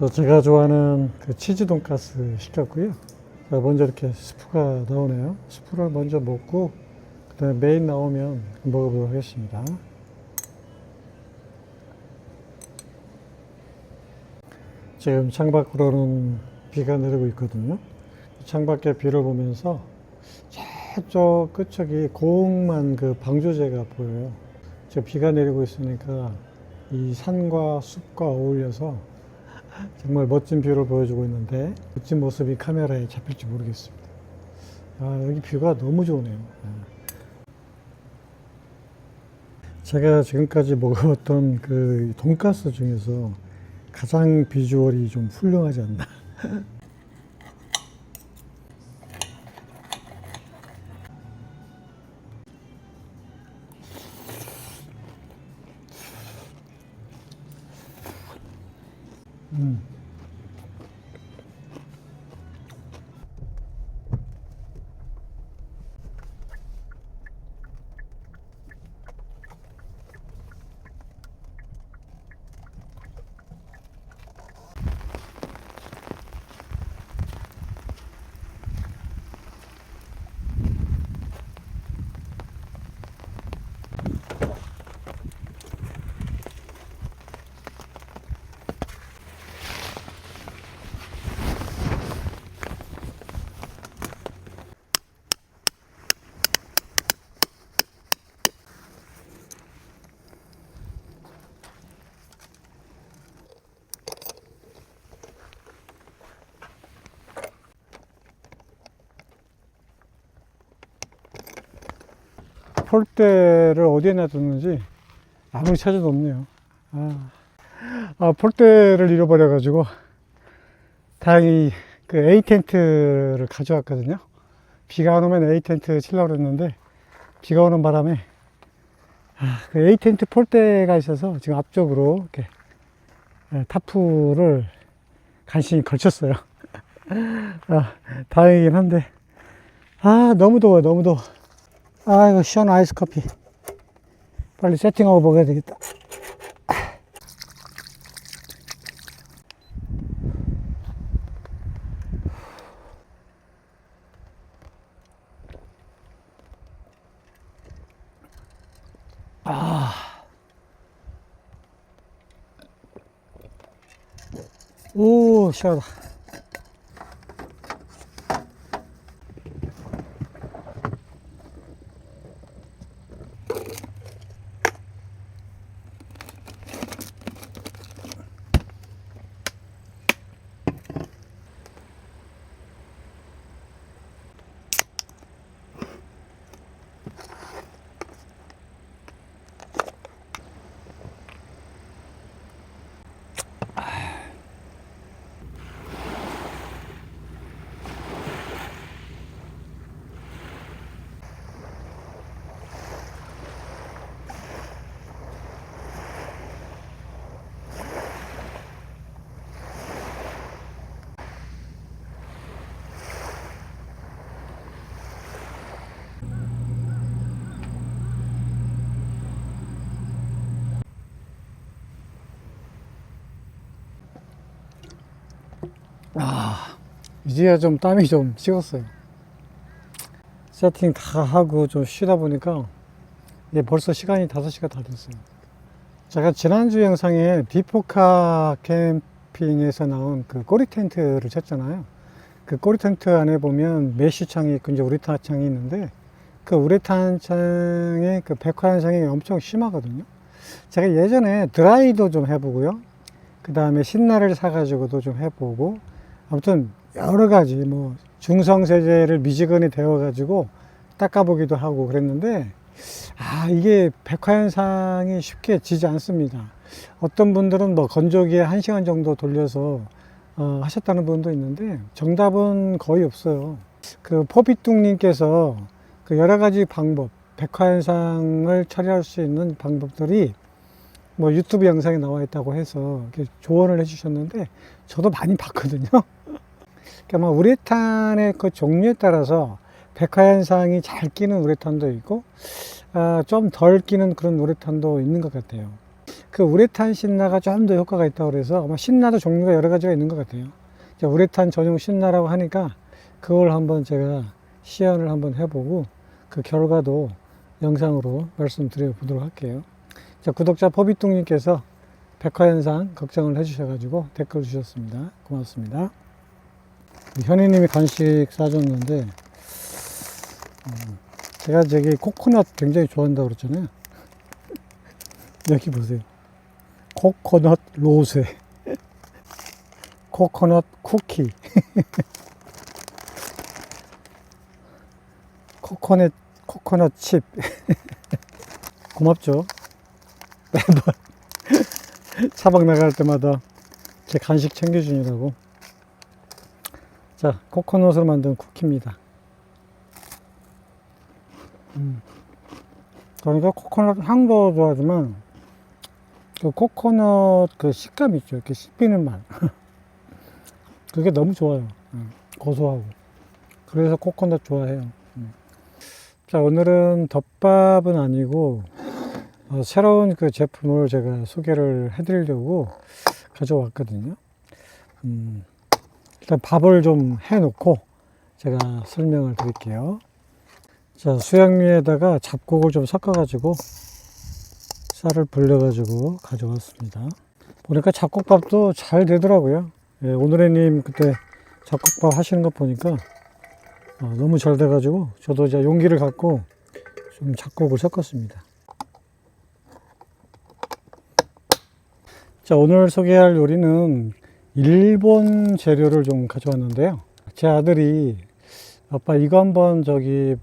또 제가 좋아하는 그 치즈 돈가스 시켰고요. 자, 먼저 이렇게 스프가 나오네요. 스프를 먼저 먹고 그다음에 메인 나오면 먹어보도록 하겠습니다. 지금 창밖으로는 비가 내리고 있거든요. 창밖에 비를 보면서 저쪽 끝쪽이 고운만 그 방조제가 보여요. 지금 비가 내리고 있으니까 이 산과 숲과 어울려서 정말 멋진 뷰를 보여주고 있는데 멋진 모습이 카메라에 잡힐지 모르겠습니다. 아, 여기 뷰가 너무 좋네요. 아. 제가 지금까지 먹어봤던 그 돈가스 중에서 가장 비주얼이 좀 훌륭하지 않나. 폴대를 어디에 놔뒀는지 아무리 찾아도 없네요. 아, 아 폴대를 잃어버려가지고 다행히 그 A 텐트를 가져왔거든요. 비가 안 오면 A 텐트 치려고 그랬는데 비가 오는 바람에 아, 그 A 텐트 폴대가 있어서 지금 앞쪽으로 이렇게 예, 타프를 간신히 걸쳤어요. 아, 다행이긴 한데 아 너무 더워요 너무 더워. 아이고 시원한 아이스 커피. 빨리 세팅하고 먹어야 되겠다. 아 오 시원하다 이제야 좀 땀이 좀 식었어요. 세팅 다 하고 좀 쉬다 보니까 이제 벌써 시간이 5시가 다 됐어요. 제가 지난주 영상에 비포카 캠핑에서 나온 그 꼬리 텐트를 쳤잖아요. 그 꼬리 텐트 안에 보면 메쉬 창이 있고 이제 우레탄 창이 있는데 그 우레탄 창의 그 백화 현상이 엄청 심하거든요. 제가 예전에 드라이도 좀 해보고요. 그 다음에 신나를 사가지고도 좀 해보고 아무튼 여러 가지 뭐 중성 세제를 미지근히 데워 가지고 닦아보기도 하고 그랬는데 아 이게 백화 현상이 쉽게 지지 않습니다. 어떤 분들은 뭐 건조기에 한 시간 정도 돌려서 어, 하셨다는 분도 있는데 정답은 거의 없어요. 그 포비뚱님께서 그 여러 가지 방법 백화 현상을 처리할 수 있는 방법들이 뭐 유튜브 영상에 나와 있다고 해서 조언을 해주셨는데 저도 많이 봤거든요. 그러니까 뭐 우레탄의 그 종류에 따라서 백화현상이 잘 끼는 우레탄도 있고 아, 좀 덜 끼는 그런 우레탄도 있는 것 같아요. 그 우레탄 신나가 좀 더 효과가 있다고 그래서 아마 신나도 종류가 여러 가지가 있는 것 같아요. 자, 우레탄 전용 신나라고 하니까 그걸 한번 제가 시연을 한번 해보고 그 결과도 영상으로 말씀드려 보도록 할게요. 자, 구독자 포비뚱님께서 백화현상 걱정을 해주셔가지고 댓글 주셨습니다. 고맙습니다. 현희님이 간식 싸줬는데, 음, 제가 저기 코코넛 굉장히 좋아한다고 그랬잖아요. 여기 보세요. 코코넛 로세. 코코넛 쿠키. 코코넛, 코코넛 칩. 고맙죠. 매번 차박 나갈 때마다 제 간식 챙겨주느라고. 자, 코코넛으로 만든 쿠키입니다. 음. 그러니까 코코넛 향도 좋아하지만 그 코코넛 그 식감 있죠. 이렇게 씹히는 맛. 그게 너무 좋아요. 음, 고소하고. 그래서 코코넛 좋아해요. 음. 자, 오늘은 덮밥은 아니고 어, 새로운 그 제품을 제가 소개를 해드리려고 가져왔거든요. 음, 일단 밥을 좀 해놓고 제가 설명을 드릴게요. 자, 수양미에다가 잡곡을 좀 섞어가지고 쌀을 불려가지고 가져왔습니다. 보니까 잡곡밥도 잘 되더라고요. 예, 오늘의님 그때 잡곡밥 하시는 거 보니까 어, 너무 잘 돼가지고 저도 이제 용기를 갖고 좀 잡곡을 섞었습니다. 자, 오늘 소개할 요리는 일본 재료를 좀 가져왔는데요. 제 아들이 아빠 이거 한번 저기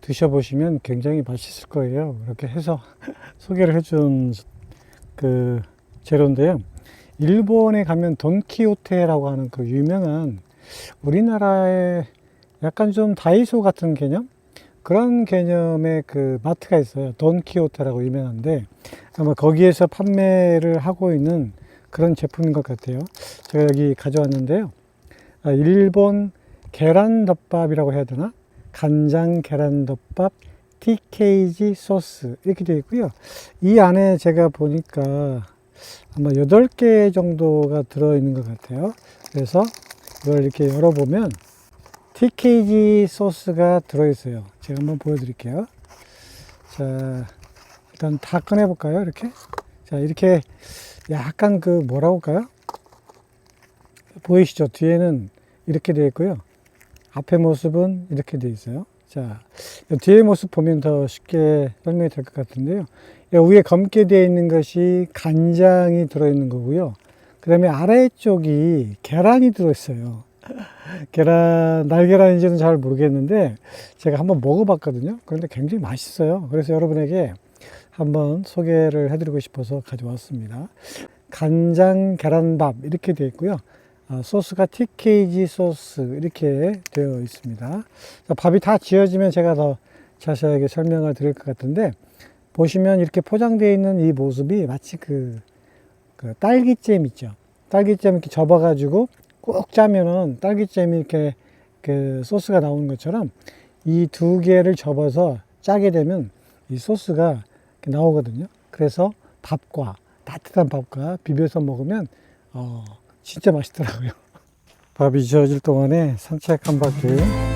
드셔보시면 굉장히 맛있을 거예요. 이렇게 해서 소개를 해준 그 재료인데요. 일본에 가면 돈키호테라고 하는 그 유명한 우리나라의 약간 좀 다이소 같은 개념? 그런 개념의 그 마트가 있어요. 돈키호테라고 유명한데 아마 거기에서 판매를 하고 있는 그런 제품인 것 같아요. 제가 여기 가져왔는데요. 아, 일본 계란덮밥이라고 해야 되나? 간장 계란덮밥 TKG 소스 이렇게 되어 있고요. 이 안에 제가 보니까 아마 8개 정도가 들어있는 것 같아요. 그래서 이걸 이렇게 열어보면 TKG 소스가 들어있어요. 제가 한번 보여드릴게요. 자, 일단 다 꺼내볼까요? 이렇게. 자, 이렇게 약간 그 뭐라고 할까요? 보이시죠? 뒤에는 이렇게 되어 있고요. 앞에 모습은 이렇게 되어 있어요. 자, 뒤에 모습 보면 더 쉽게 설명이 될 것 같은데요. 위에 검게 되어 있는 것이 간장이 들어있는 거고요. 그 다음에 아래쪽이 계란이 들어있어요. 계란, 날계란인지는 잘 모르겠는데 제가 한번 먹어봤거든요. 그런데 굉장히 맛있어요. 그래서 여러분에게 한번 소개를 해드리고 싶어서 가져왔습니다. 간장 계란밥 이렇게 되어 있고요. 아, 소스가 TKG 소스 이렇게 되어 있습니다. 밥이 다 지어지면 제가 더 자세하게 설명을 드릴 것 같은데 보시면 이렇게 포장되어 있는 이 모습이 마치 그, 그 딸기잼 있죠. 딸기잼 이렇게 접어가지고 꼭 짜면은 딸기잼이 이렇게 그 소스가 나오는 것처럼 이 두 개를 접어서 짜게 되면 이 소스가 나오거든요. 그래서 밥과 따뜻한 밥과 비벼서 먹으면 어, 진짜 맛있더라고요. 밥이 지어질 동안에 산책 한 바퀴.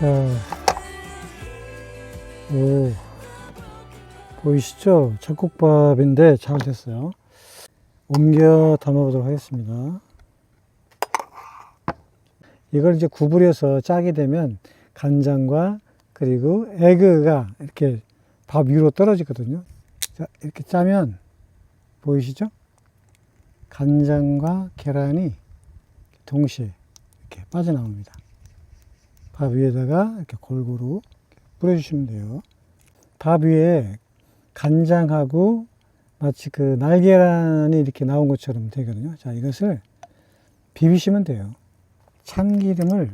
자, 오, 보이시죠? 잡곡밥인데 잘 됐어요. 옮겨 담아보도록 하겠습니다. 이걸 이제 구부려서 짜게 되면 간장과 그리고 에그가 이렇게 밥 위로 떨어지거든요. 자, 이렇게 짜면 보이시죠? 간장과 계란이 동시에 이렇게 빠져나옵니다. 밥 위에다가 이렇게 골고루 뿌려주시면 돼요. 밥 위에 간장하고 마치 그 날계란이 이렇게 나온 것처럼 되거든요. 자, 이것을 비비시면 돼요. 참기름을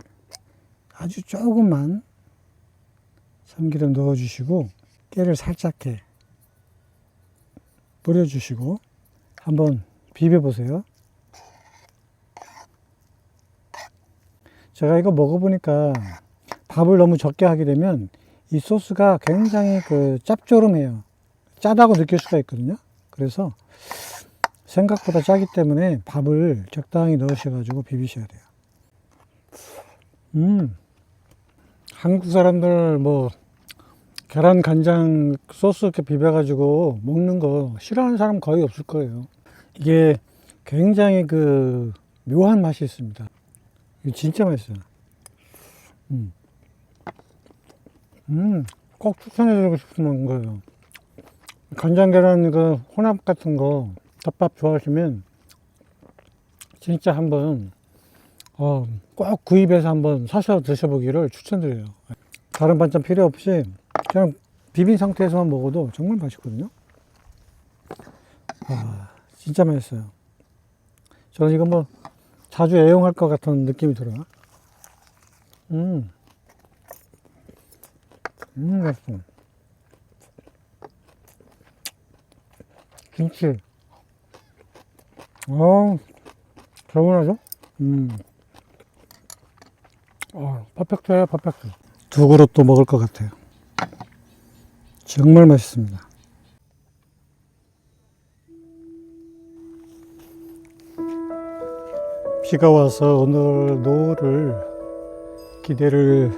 아주 조금만 참기름 넣어주시고 깨를 살짝 해 뿌려주시고 한번 비벼보세요. 제가 이거 먹어보니까 밥을 너무 적게 하게 되면 이 소스가 굉장히 그 짭조름해요. 짜다고 느낄 수가 있거든요. 그래서 생각보다 짜기 때문에 밥을 적당히 넣으셔가지고 비비셔야 돼요. 음, 한국 사람들 뭐 계란 간장 소스 이렇게 비벼가지고 먹는 거 싫어하는 사람 거의 없을 거예요. 이게 굉장히 그 묘한 맛이 있습니다. 이거 진짜 맛있어요. 음. 음, 꼭 추천해드리고 싶은 거예요. 간장 계란 그 혼합 같은 거 덮밥 좋아하시면 진짜 한번 어, 꼭 구입해서 한번 사서 드셔보기를 추천드려요. 다른 반찬 필요 없이 그냥 비빈 상태에서만 먹어도 정말 맛있거든요. 와, 진짜 맛있어요. 저는 이거 뭐 자주 애용할 것 같은 느낌이 들어요. 음. 음, 맛있어. 김치. 어, 개운하죠? 음. 어, 퍼펙트예요, 퍼펙트. 두 그릇 또 먹을 것 같아요. 정말 맛있습니다. 비가 와서 오늘 노을을 기대를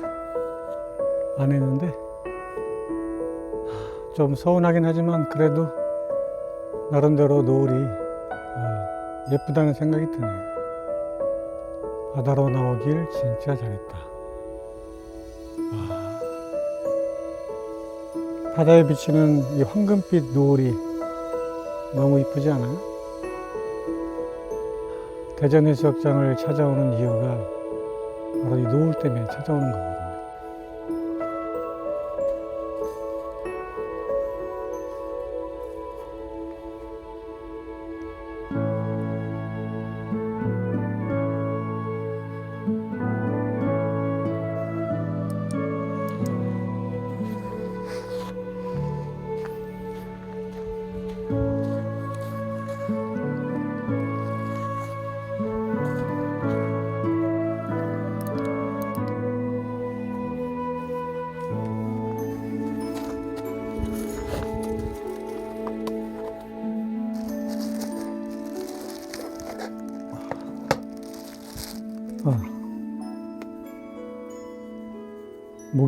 안 했는데 좀 서운하긴 하지만 그래도 나름대로 노을이 어, 예쁘다는 생각이 드네요. 바다로 나오길 진짜 잘했다. 와. 바다에 비치는 이 황금빛 노을이 너무 이쁘지 않아요? 대전 해수욕장을 찾아오는 이유가 바로 이 노을 때문에 찾아오는 거거든요.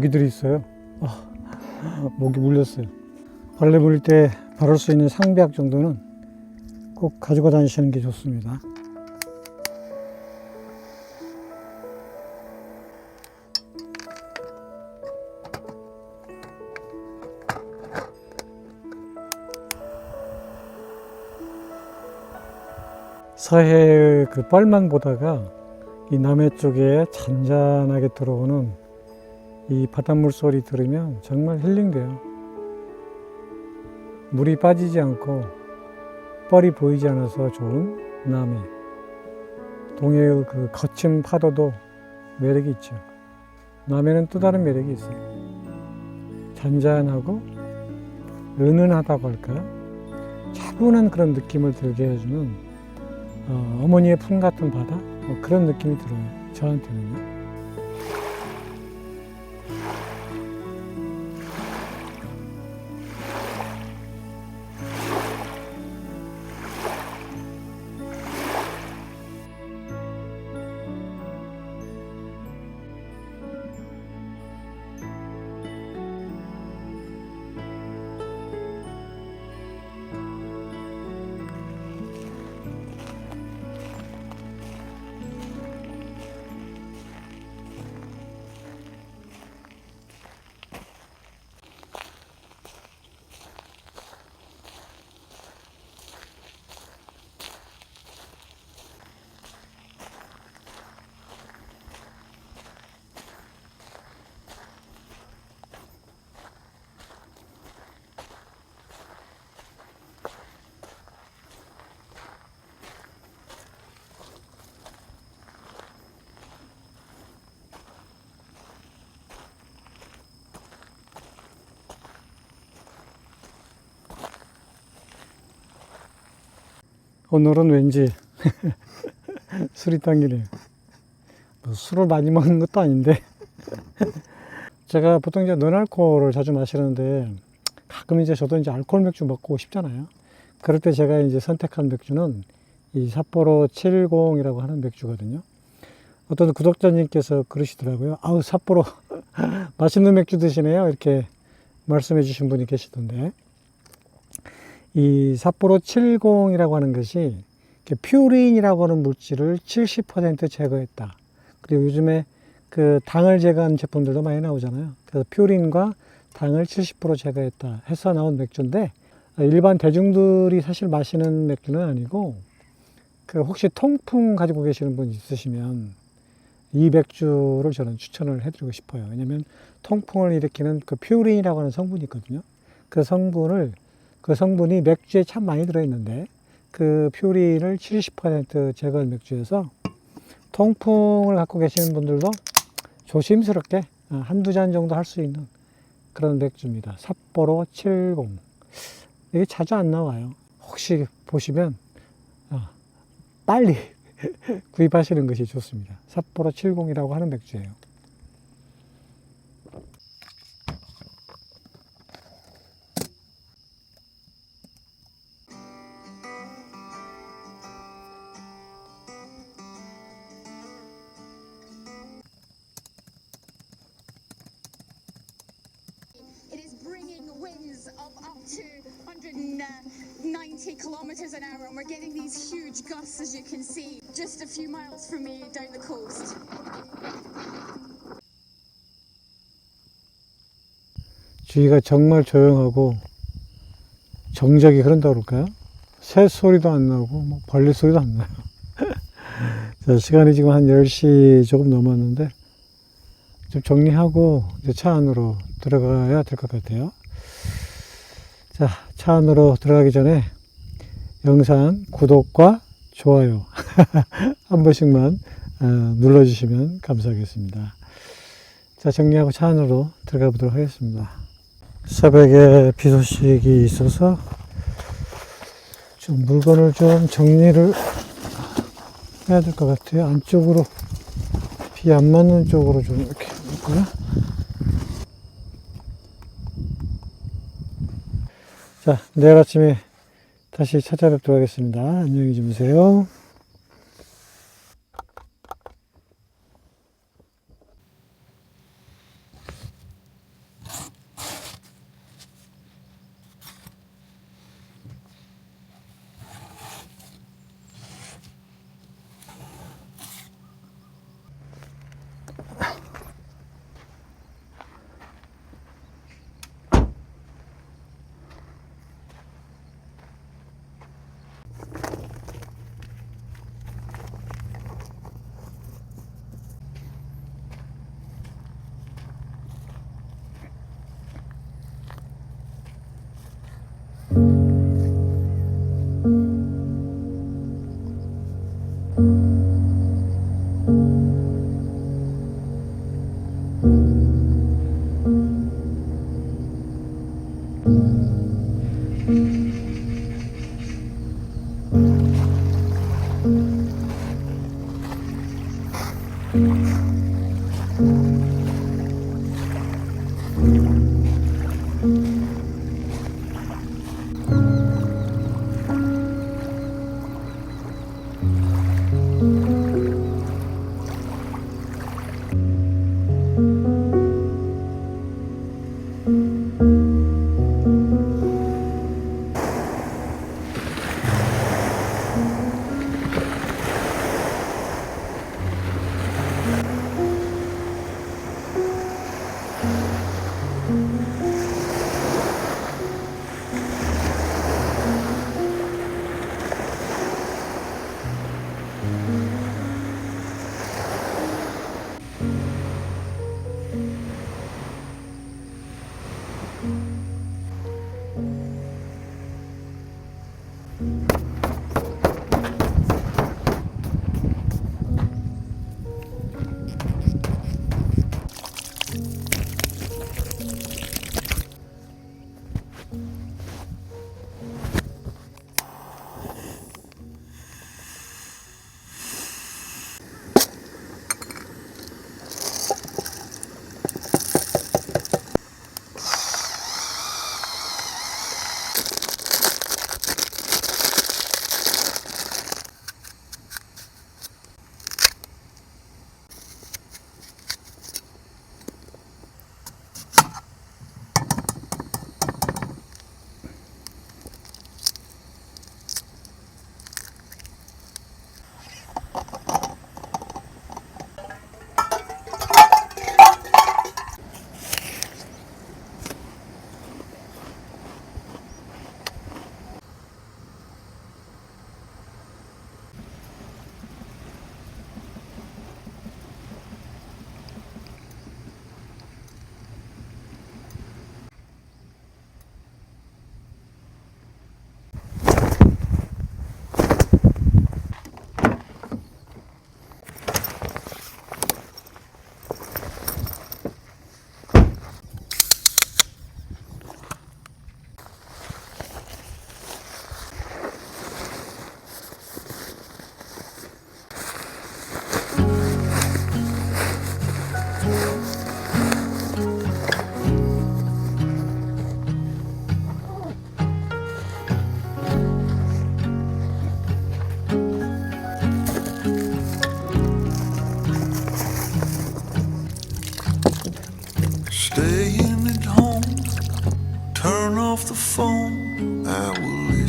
모기들이 있어요. 아, 모기 물렸어요. 벌레 물릴 때 바를 수 있는 상비약 정도는 꼭 가지고 다니시는 게 좋습니다. 서해의 그 뻘망 보다가 이 남해 쪽에 잔잔하게 들어오는 이 바닷물 소리 들으면 정말 힐링돼요. 물이 빠지지 않고 뻘이 보이지 않아서 좋은 남해. 동해의 그 거친 파도도 매력이 있죠. 남해는 또 다른 매력이 있어요. 잔잔하고 은은하다고 할까? 차분한 그런 느낌을 들게 해주는 어, 어머니의 품 같은 바다 뭐 그런 느낌이 들어요. 저한테는요. 오늘은 왠지 술이 당기네요. 뭐 술을 많이 먹는 것도 아닌데. 제가 보통 이제 노알코올을 자주 마시는데 가끔 이제 저도 이제 알코올 맥주 먹고 싶잖아요. 그럴 때 제가 이제 선택한 맥주는 이 삿포로 70이라고 하는 맥주거든요. 어떤 구독자님께서 그러시더라고요. 아우, 삿포로 맛있는 맥주 드시네요. 이렇게 말씀해 주신 분이 계시던데. 이 삿포로 70이라고 하는 것이 퓨린이라고 하는 물질을 70% 제거했다. 그리고 요즘에 그 당을 제거한 제품들도 많이 나오잖아요. 그래서 퓨린과 당을 70% 제거했다 해서 나온 맥주인데 일반 대중들이 사실 마시는 맥주는 아니고 그 혹시 통풍 가지고 계시는 분 있으시면 이 맥주를 저는 추천을 해드리고 싶어요. 왜냐하면 통풍을 일으키는 그 퓨린이라고 하는 성분이 있거든요. 그 성분을 그 성분이 맥주에 참 많이 들어있는데 그 퓨린을 70% 제거한 맥주여서 통풍을 갖고 계시는 분들도 조심스럽게 어, 한두 잔 정도 할 수 있는 그런 맥주입니다. 삿포로 70. 이게 자주 안 나와요. 혹시 보시면 어, 빨리 구입하시는 것이 좋습니다. 삿포로 70이라고 하는 맥주예요. 주위가 정말 조용하고 정적이 흐른다고 그럴까요? 새 소리도 안 나고 뭐 벌레 소리도 안 나요. 자, 시간이 지금 한 10시 조금 넘었는데 좀 정리하고 이제 차 안으로 들어가야 될 것 같아요. 자, 차 안으로 들어가기 전에 영상 구독과 좋아요 한 번씩만 어, 눌러주시면 감사하겠습니다. 자, 정리하고 차 안으로 들어가 보도록 하겠습니다. 새벽에 비 소식이 있어서 좀 물건을 좀 정리를 해야 될 것 같아요. 안쪽으로 비 안 맞는 쪽으로 좀 이렇게 놓고요. 자, 내일 아침에 다시 찾아뵙도록 하겠습니다. 안녕히 주무세요. Turn off the phone. I will